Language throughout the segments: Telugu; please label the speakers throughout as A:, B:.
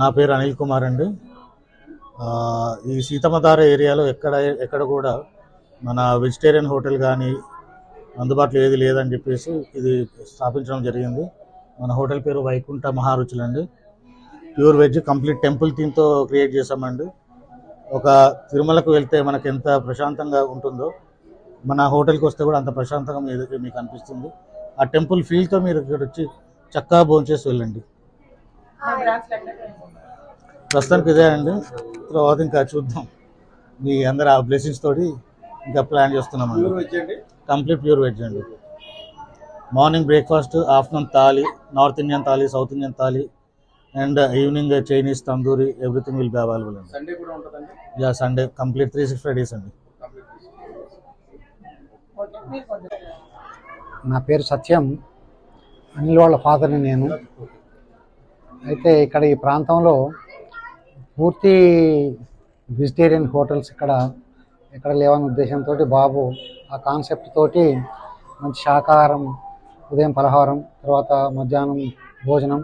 A: నా పేరు అనిల్ కుమార్ అండి. ఈ సీతమ్మధార ఏరియాలో ఎక్కడ ఎక్కడ కూడా మన వెజిటేరియన్ హోటల్ కానీ అందుబాటులో ఏది లేదని చెప్పేసి ఇది స్థాపించడం జరిగింది. మన హోటల్ పేరు వైకుంఠ మహారుచులు అండి. ప్యూర్ వెజ్ కంప్లీట్ టెంపుల్ థీమ్తో క్రియేట్ చేసామండి ఒక తిరుమలకు వెళ్తే మనకు ఎంత ప్రశాంతంగా ఉంటుందో మన హోటల్కి వస్తే కూడా అంత ప్రశాంతంగా మీకు అనిపిస్తుంది. ఆ టెంపుల్ ఫీల్తో మీరు ఇక్కడ వచ్చి చక్కగా భోంచేసి వెళ్ళండి. ప్రస్తుతానికి ఇదే అండి. తర్వాత ఇంకా చూద్దాం. మీ అందరు ఆ బ్లెస్సింగ్స్ తోటి ఇంకా ప్లాన్ చేస్తున్నామండి కంప్లీట్ ప్యూర్ వెజ్ అండి? Morning breakfast afternoon thali north Indian thali south Indian thali and evening Chinese tandoori everything will be available అండి.
B: సండే కూడా ఉంటుందండి?
A: Yeah Sunday complete three sixty five days అండి.
C: నా పేరు సత్యం. అనిల్ వాళ్ళ ఫాదర్ని నేను. అయితే ఇక్కడ ఈ ప్రాంతంలో పూర్తి వెజిటేరియన్ హోటల్స్ ఇక్కడ ఎక్కడ లేవని ఉద్దేశంతో బాబు ఆ కాన్సెప్ట్ తోటి మంచి శాకాహారం ఉదయం పలహారం తర్వాత మధ్యాహ్నం భోజనం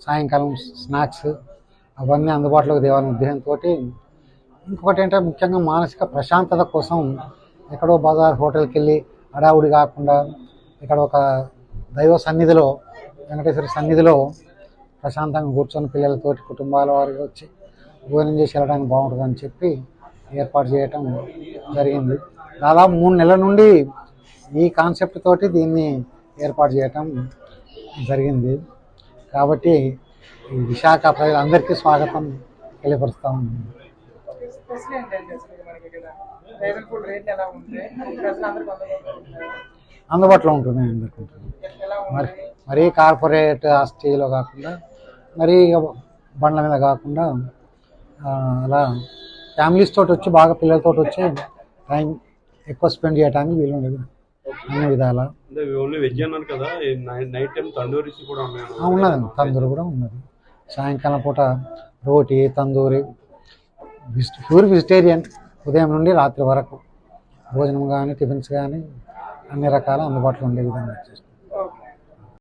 C: సాయంకాలం స్నాక్స్ అవన్నీ అందుబాటులోకి దేవాలని ఉద్దేశంతో ఇంకొకటి ఏంటంటే ముఖ్యంగా మానసిక ప్రశాంతత కోసం ఎక్కడో బజార్ హోటల్కి వెళ్ళి హడావుడి కాకుండా ఇక్కడ ఒక దైవ సన్నిధిలో వెంకటేశ్వర సన్నిధిలో ప్రశాంతంగా కూర్చొని పిల్లలతోటి కుటుంబాల వారికి వచ్చి భోజనం చేసి వెళ్ళడానికి బాగుంటుంది అని చెప్పి ఏర్పాటు చేయటం జరిగింది. దాదాపు మూడు నెలల నుండి ఈ కాన్సెప్ట్ తోటి దీన్ని ఏర్పాటు చేయటం జరిగింది. కాబట్టి ఈ విశాఖ ప్రజలందరికీ స్వాగతం తెలియపరుస్తా
D: స్పెషల్ అందుబాటులో
C: ఉంటుంది అందరికీ మరి మరీ కార్పొరేట్ ఆస్తిలో కాకుండా మరీ బండ్ల మీద కాకుండా అలా ఫ్యామిలీస్ తోటి వచ్చి బాగా పిల్లలతో వచ్చి టైం ఎక్కువ స్పెండ్ చేయడానికి వీలు ఉండదు. అన్ని విధాల. ఉన్నదండి. తందూరి కూడా ఉన్నది. సాయంకాలం పూట రోటీ తందూరి ప్యూర్ వెజిటేరియన్ ఉదయం నుండి రాత్రి వరకు. భోజనం కానీ టిఫిన్స్ కానీ అన్ని రకాల అందుబాటులో ఉండే విధంగా చేస్తాం